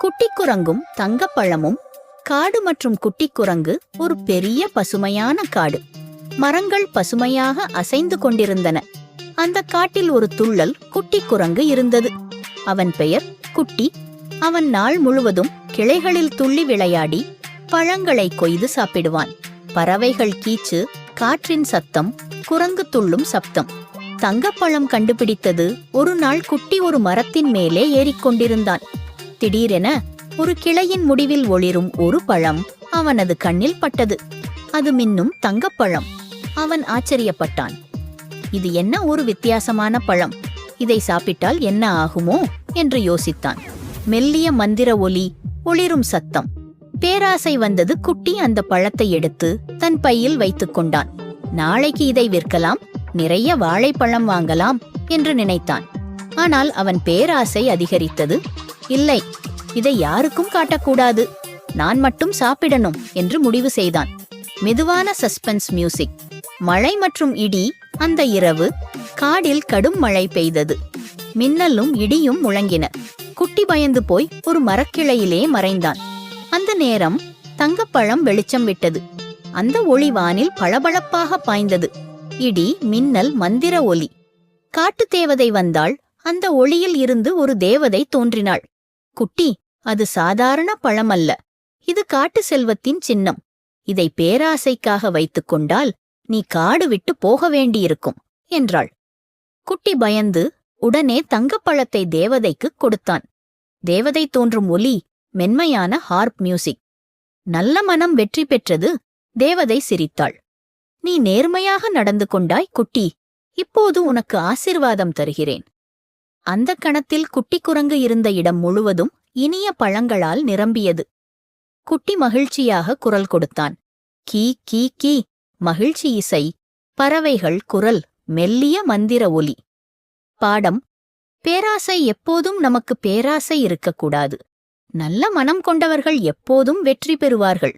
குட்டிக்குரங்கும் தங்கப்பழமும் காடு மற்றும் குட்டிக்குரங்கு ஒரு பெரிய பசுமையான காடு. மரங்கள் பசுமையாக அசைந்து கொண்டிருந்தன. அந்த காட்டில் ஒரு துள்ளல் குட்டிக்குரங்கு இருந்தது. அவன் பெயர் குட்டி. அவன் நாள் முழுவதும் கிளைகளில் துள்ளி விளையாடி பழங்களை கொய்து சாப்பிடுவான். பறவைகள் கீச்சு காற்றின் சத்தம் குரங்கு துள்ளும் சப்தம். தங்கப்பழம் கண்டுபிடித்தது ஒரு நாள் குட்டி ஒரு மரத்தின் மேலே ஏறிக்கொண்டிருந்தான். திடீரென ஒரு கிளையின் முடிவில் ஒளிரும் ஒரு பழம் அவனது கண்ணில் பட்டது. அது மின்னும் தங்கப்பழம். அவன் ஆச்சரியப்பட்டான். இது என்ன ஒரு வித்தியாசமான பழம்? இதை சாப்பிட்டால் என்ன ஆகுமோ? என்று யோசித்தான். மெல்லிய மந்திர ஒலி ஒளிரும் சத்தம். பேராசை வந்தது குட்டி அந்த பழத்தை எடுத்து தன் பையில் வைத்துக் கொண்டான். நாளைக்கு இதை விற்கலாம் நிறைய வாழைப்பழம் வாங்கலாம் என்று நினைத்தான். ஆனால் அவன் பேராசை அதிகரித்தது இல்லை இதை யாருக்கும் காட்டக்கூடாது. நான் மட்டும் சாப்பிடணும் என்று முடிவு செய்தான். மெதுவான சஸ்பென்ஸ் மியூசிக். மழை மற்றும் இடி அந்த இரவு காடில் கடும் மழை பெய்தது. மின்னலும் இடியும் முழங்கின. குட்டி பயந்து போய் ஒரு மரக்கிளையிலே மறைந்தான். அந்த நேரம் தங்கப்பழம் வெளிச்சம் விட்டது. அந்த ஒளி வானில் பளபளப்பாக பாய்ந்தது. இடி மின்னல் மந்திர ஒலி. காட்டுத் தேவதை வந்தாள். அந்த ஒளியில் இருந்து ஒரு தேவதை தோன்றினாள். குட்டி அது சாதாரண பழமல்ல. இது காட்டு செல்வத்தின் சின்னம். இதை பேராசைக்காக வைத்துக் கொண்டால் நீ காடு விட்டு போக வேண்டியிருக்கும் என்றாள். குட்டி பயந்து உடனே தங்கப்பழத்தை தேவதைக்கு கொடுத்தான். தேவதை தோன்றும் ஒலி மென்மையான ஹார்ப் மியூசிக். நல்ல மனம் வெற்றி பெற்றது தேவதை சிரித்தாள். நீ நேர்மையாக நடந்து கொண்டாய் குட்டி. இப்போது உனக்கு ஆசிர்வாதம் தருகிறேன். அந்த கணத்தில் குட்டி குரங்கு இருந்த இடம் முழுவதும் இனிய பழங்களால் நிரம்பியது. குட்டி மகிழ்ச்சியாக குரல் கொடுத்தான். கீ கீ கீ மகிழ்ச்சி இசை பறவைகள் குரல் மெல்லிய மந்திர ஒலி. பாடம் பேராசை எப்போதும் நமக்கு பேராசை இருக்கக்கூடாது. நல்ல மனம் கொண்டவர்கள் எப்போதும் வெற்றி பெறுவார்கள்.